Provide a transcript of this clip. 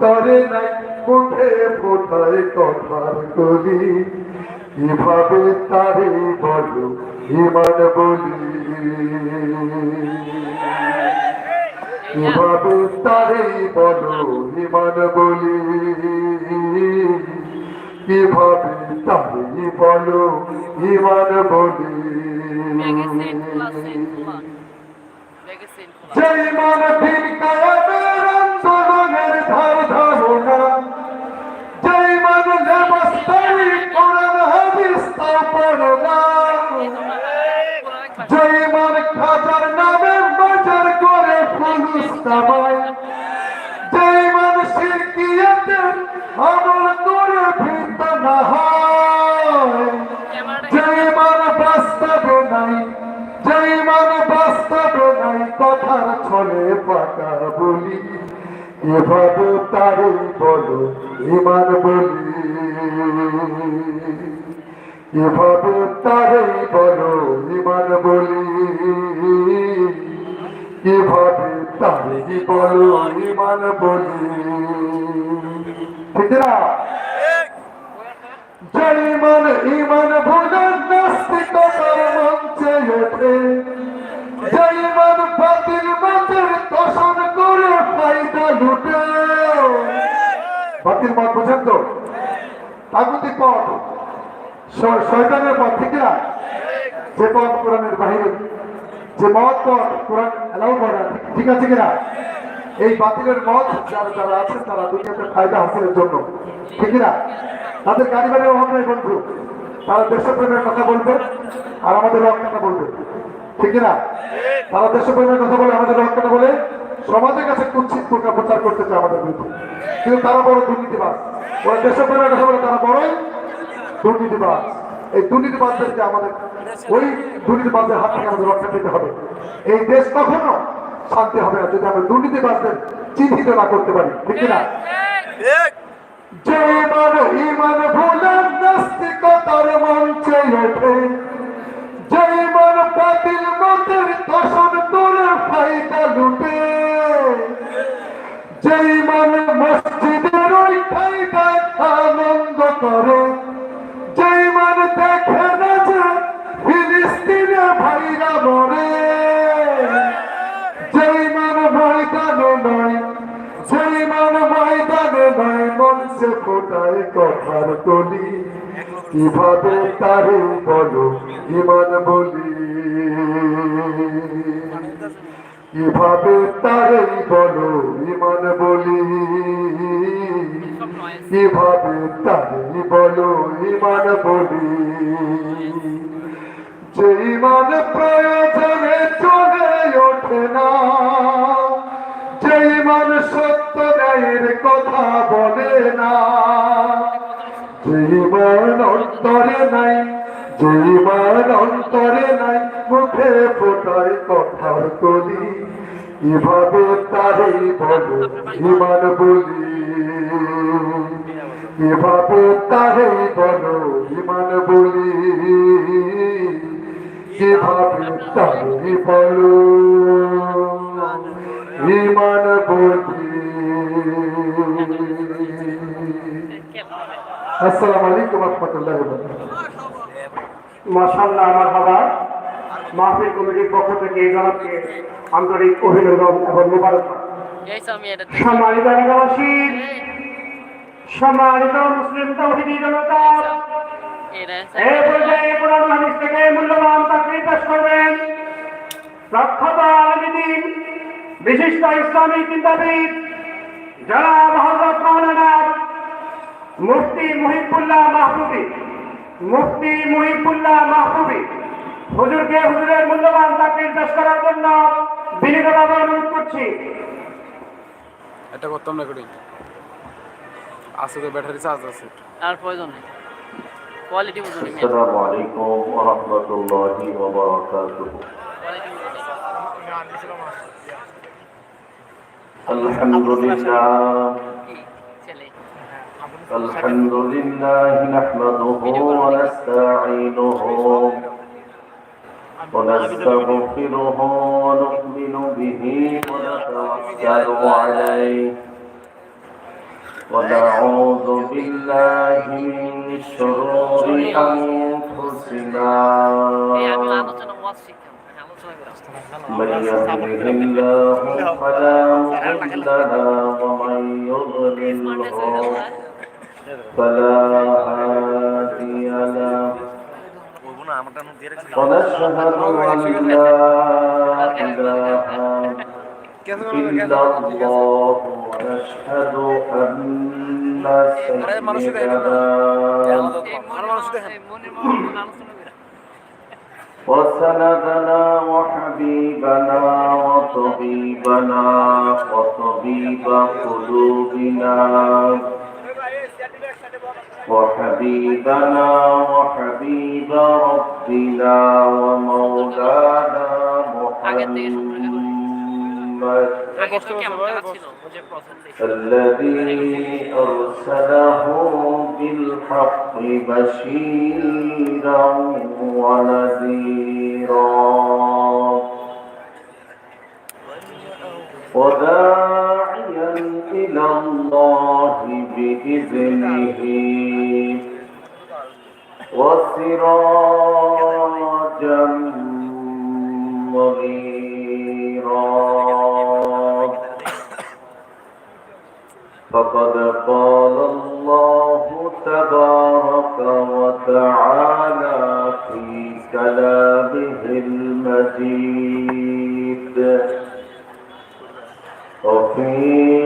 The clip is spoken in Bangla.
তরে নাই মুখে ফোটায় কথার কলি। কীভাবে তারে বলো ইমান বলি? কীভাবে তারে বলো ইমান বলি? কীভাবে তারে বলো ইমান বলি? যেই মান ভিন ফুলুস কামায় যেই মান শিরকিয়াতে আমল করে ভিত না হয়। যেই মান বাস্তবে নাই, যেই মান বাস্তবে নাই, কথার ছলে পাকা বলি। এভাবে তারে বলো ইমান বলি। এভাবে তারে বলো ইমান বলি। কীভাবে তারে বলো ইমান বলি। ঠিক না জয় মান ইমান ভুলেন নাস্তিকতার মঞ্চে ওঠে জয় মান বাতিল মতের তোষণ করে ফায়দা লুটে। বাতিল মত পথ। শয়তানের পথ, ঠিক না যে পথ কোরআনের বাহিরে যে মত কোরআন এলাও করে ঠিক- আছে কিনা? এই বাতিলের মত যারা যারা আছেন, তারা দুই দুনিয়াতে ফায়দা হাসিলের জন্য। ঠিক না তাদের গাড়ি বাড়ির অভাব নেই, বন্ধু। তারা দেশপ্রেমের কথা বলবে আর আমাদের রক কথা বলবে। ঠিক না তারা দেশপ্রেমের কথা বলে, আমাদের রক কথা বলে। সমাজের কাছে কুচ্ছিত প্রকার প্রচার করতে চায় আমাদের বিরুদ্ধে। কিন্তু তারা বড় দুর্নীতিবাদ ওরা দেশপ্রেমের কথা বলে, তারা বড়ই দুর্নীতিবাদ এই দুর্নীতিবাদদেরকে আমাদের ওই দুর্নীতিবাদদের হাত থেকে আমাদের রক্ষা পেতে হবে। এই দেশ কখনো শান্তি হবে না যদি আমরা দুর্নীতিবাদদের চিহ্নিত না করতে পারি। ঠিক না যে ইমান ইমান ভুলেন নাস্তিকতার মঞ্চে ওঠে। যে বাতিল মতের করে ফায়দা লুটে। যে ইমান মসজিদের ওই ফায়দায় আনন্দ করে। ফোটায় কথার কলি, কীভাবে তারে বলো, ইমান বলি? কীভাবে তারে বলো, ইমান বলি? কীভাবে তারে বলো, ইমান বলি? যেই মান প্রয়োজনে চলে ওঠে না, যেই মান সত্য কথা বলে না মান অন্তরে নাই, যেই মান অন্তরে নাই, মুখে ফোটায় কথার কলি। এভাবে তারেই বলো, ইমান বলি। এভাবে তারেই বলো, ইমান বলি। কীভাবে তারে বলো, ইমান বলি। আসসালামু আলাইকুম রহমতুল্লাহ মাসাল্লাহ আমার বাবা মাহফিল কমিটির পক্ষ থেকে জনাবকে আন্তরিক অভিনন্দন এবং মুবারক সম্মানিত এলাকাবাসী সম্মানিত মুসলিম তৌহিদি জনতা এই পর্যায়ে কোরআন হাদিস থেকে মূল্যবান পেশ করবেন। প্রখ্যাত আলমীদিন বিশিষ্ট ইসলামী চিন্তাবিদ জনাব হজরত মাওলানা মুফতি মুহিবুল্লাহ মাহবুবি মুফতি মুহিবুল্লাহ মাহবুবি হুজুরকে হুজুরের মূল্যবান চাকরি চাষ করার জন্য বিনীতভাবে অনুরোধ করছি। এটা করতাম না করি আছে তো ব্যাটারি চার্জ আছে। আর প্রয়োজন নেই। কোয়ালিটি বুঝুন আসসালামু আলাইকুম ওয়া রাহমাতুল্লাহি ওয়া বারাকাতুহু। আলহামদুলিল্লাহ। الحمد لله نحمده ونستعينه ونستغفره ونؤمن به ونتوكل عليه ونعوذ بالله من شرور أنفسنا. من يهده الله فلا مضل له ومن يضلله فلا هادي له ونشهد أن لا إله إلا الله ونشهد أن سيدنا وسندنا وحبيبنا وطبيبنا وطبيب قلوبنا وحبيبنا وحبيب ربنا ومولانا محمد الذي أرسله بالحق بشيرا ونذيرا وداعيا إلى الله بإذنه. وسراجا منيرا فقد قال الله تبارك وتعالى في كلامه المجيد. وفي